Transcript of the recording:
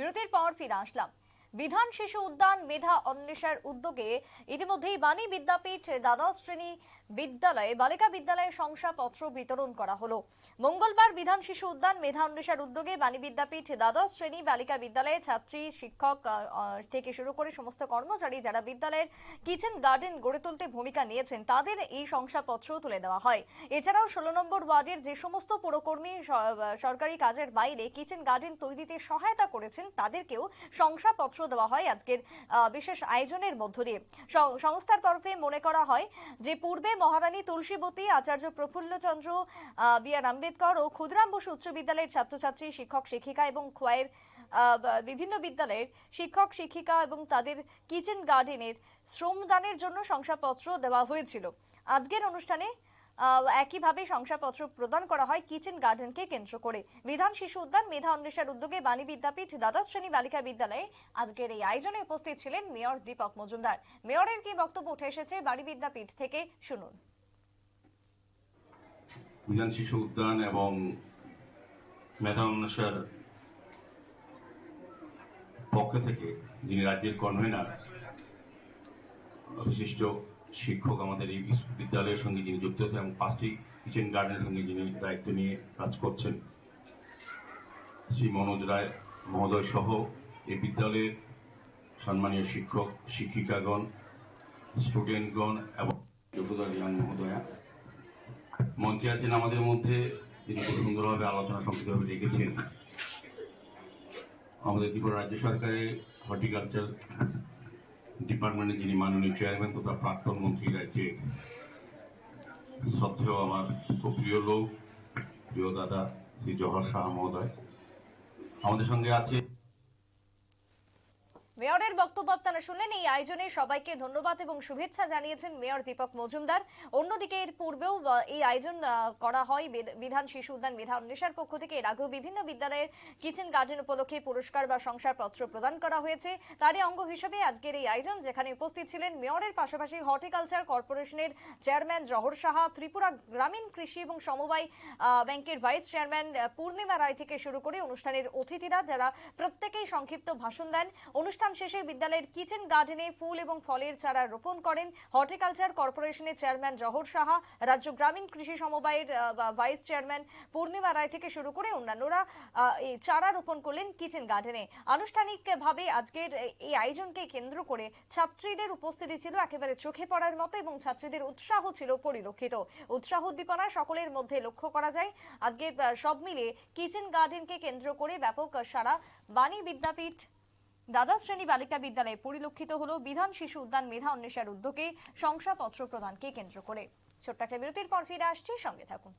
বিরতির পর ফিরে আসলাম। বিধান শিশু উদ্যান মেধা অন্বেষার উদ্যোগে ইতিমধ্যেই বাণী বিদ্যাপীঠ দ্বাদশ শ্রেণি বিদ্যালয়ে, বালিকা বিদ্যালয়ে শংসাপত্র বিতরণ করা হলো। মঙ্গলবার বিধান শিশু উদ্যান মেধা অন্বেষার উদ্যোগে বাণী বিদ্যাপীঠ দ্বাদশ শ্রেণি বালিকা বিদ্যালয়ে ছাত্রী, শিক্ষক থেকে শুরু করে সমস্ত কর্মচারী যারা বিদ্যালয়ের কিচেন গার্ডেন গড়ে তুলতে ভূমিকা নিয়েছেন, তাদের এই শংসাপত্র তুলে দেওয়া হয়। এছাড়াও ষোলো নম্বর ওয়ার্ডের যে সমস্ত পুরকর্মী সরকারি কাজের বাইরে কিচেন গার্ডেন তৈরিতে সহায়তা করেছেন, তাদেরকেও শংসাপত্র দেওয়া হয় আজকের বিশেষ আয়োজনের মধ্য দিয়ে। সংস্থার তরফে মনে করা হয় যে, পূর্বে মহারানী তুলসীবতী, আচার্য প্রফুল্লচন্দ্র বি আর আম্বেদকর ও ক্ষুদ্রাম বসু উচ্চ বিদ্যালয়ের ছাত্রছাত্রী, শিক্ষক, শিক্ষিকা এবং খোয়াইয়ের বিভিন্ন বিদ্যালয়ের শিক্ষক, শিক্ষিকা এবং তাদের কিচেন গার্ডেনের শ্রমদানের জন্য শংসাপত্র দেওয়া হয়েছিল। আজকের অনুষ্ঠানে একইভাবে শংসাপত্র প্রদান করা হয় কিচেন গার্ডেনকে কেন্দ্র করে। বিধান শিশু উদ্যান, মেধা অন্বেষার উদ্যোগে বাণী বিদ্যাপীঠ দ্বাদশ শ্রেণি বালিকা বিদ্যালয়ে আজকের এই আয়োজনে উপস্থিত ছিলেন মেয়র দীপক মজুমদার। মেয়রের কি বক্তব্য উঠে এসেছে বাণী বিদ্যাপীঠ থেকে শুনুন। বিধান শিশু উদ্যান এবং মেধা অনুসার পক্ষ থেকে যিনি রাজ্যের কনভেনার বিশিষ্ট শিক্ষক আমাদের এই বিদ্যালয়ের সঙ্গে যিনি যুক্ত আছেন এবং পাঁচটি কিচেন গার্ডেনের সঙ্গে যিনি দায়িত্ব নিয়ে কাজ করছেন, শ্রী মনোজ রায় মহোদয় সহ এই বিদ্যালয়ের সম্মানীয় শিক্ষক, শিক্ষিকাগণ, স্টুডেন্টগণ এবং যোগ্যতা রিয়ান মহোদয়া। মঞ্চে আছেন আমাদের মধ্যে যিনি খুব সুন্দরভাবে আলোচনা সংক্ষিপ্তভাবে রেখেছেন আমাদের ত্রিপুরা রাজ্য সরকারের হর্টিকালচার ডিপার্টমেন্টের যিনি মাননীয় চেয়ারম্যান তথা প্রাক্তন মন্ত্রী রাজ্যে শ্রদ্ধেয় আমার খুব প্রিয় লোক, প্রিয় দাদা শ্রী জহর শাহ মহোদয়, আমাদের সঙ্গে আছে মেয়রের বক্তব্য আপনারা শুনলেন। এই আয়োজনে সবাইকে ধন্যবাদ এবং শুভেচ্ছা জানিয়েছেন মেয়র দীপক মজুমদার। অন্যদিকে এর পূর্বেও এই আয়োজন করা হয় বিধান শিশু উদ্যান বিধান অন্বেষার পক্ষ থেকে। এর আগেও বিভিন্ন বিদ্যালয়ের কিচেন গার্ডেন উপলক্ষে পুরস্কার বা সংসারপত্র প্রদান করা হয়েছে। তারই অঙ্গ হিসেবে আজকের এই আয়োজন, যেখানে উপস্থিত ছিলেন মেয়রের পাশাপাশি হর্টিকালচার কর্পোরেশনের চেয়ারম্যান জহর সাহা, ত্রিপুরা গ্রামীণ কৃষি এবং সমবায় ব্যাংকের ভাইস চেয়ারম্যান পূর্ণিমা রায় থেকে শুরু করে অনুষ্ঠানের অতিথিরা, যারা প্রত্যেকেই সংক্ষিপ্ত ভাষণ দেন। অনুষ্ঠান শেষে বিদ্যালয়ের কিচেন গার্ডেনে ফুল এবং ফলের চারা রোপণ করেন হর্টিকালচার কর্পোরেশনের চেয়ারম্যান জহর সাহা, রাজ্য গ্রামীণ কৃষি সমবায়ের ভাইস চেয়ারম্যান পূর্ণিমা রায় থেকে শুরু করে অন্যান্যরা এই চারা রোপণ করলেন কিচেন গার্ডেনে আনুষ্ঠানিকভাবে আজকের এই আয়োজনকে কেন্দ্র করে ছাত্রীদের উপস্থিতি ছিল একেবারে চোখে পড়ার মতো এবং ছাত্রীদের উৎসাহ ছিল পরিলক্ষিত। উৎসাহ উদ্দীপনা সকলের মধ্যে লক্ষ্য করা যায়। আজকে সব মিলিয়ে কিচেন গার্ডেনকে কেন্দ্র করে ব্যাপক সারা বাণী বিদ্যাপীঠ দ্বাদশ শ্রেণি বালিকা বিদ্যালয়ে পরিলক্ষিত হলো বিধান শিশু উদ্যান মেধা অন্বেষার উদ্যোগে শংসাপত্র প্রদানকে কেন্দ্র করে। ছোট্ট একটা বিরতির পর ফিরে আসছি, সঙ্গে থাকুন।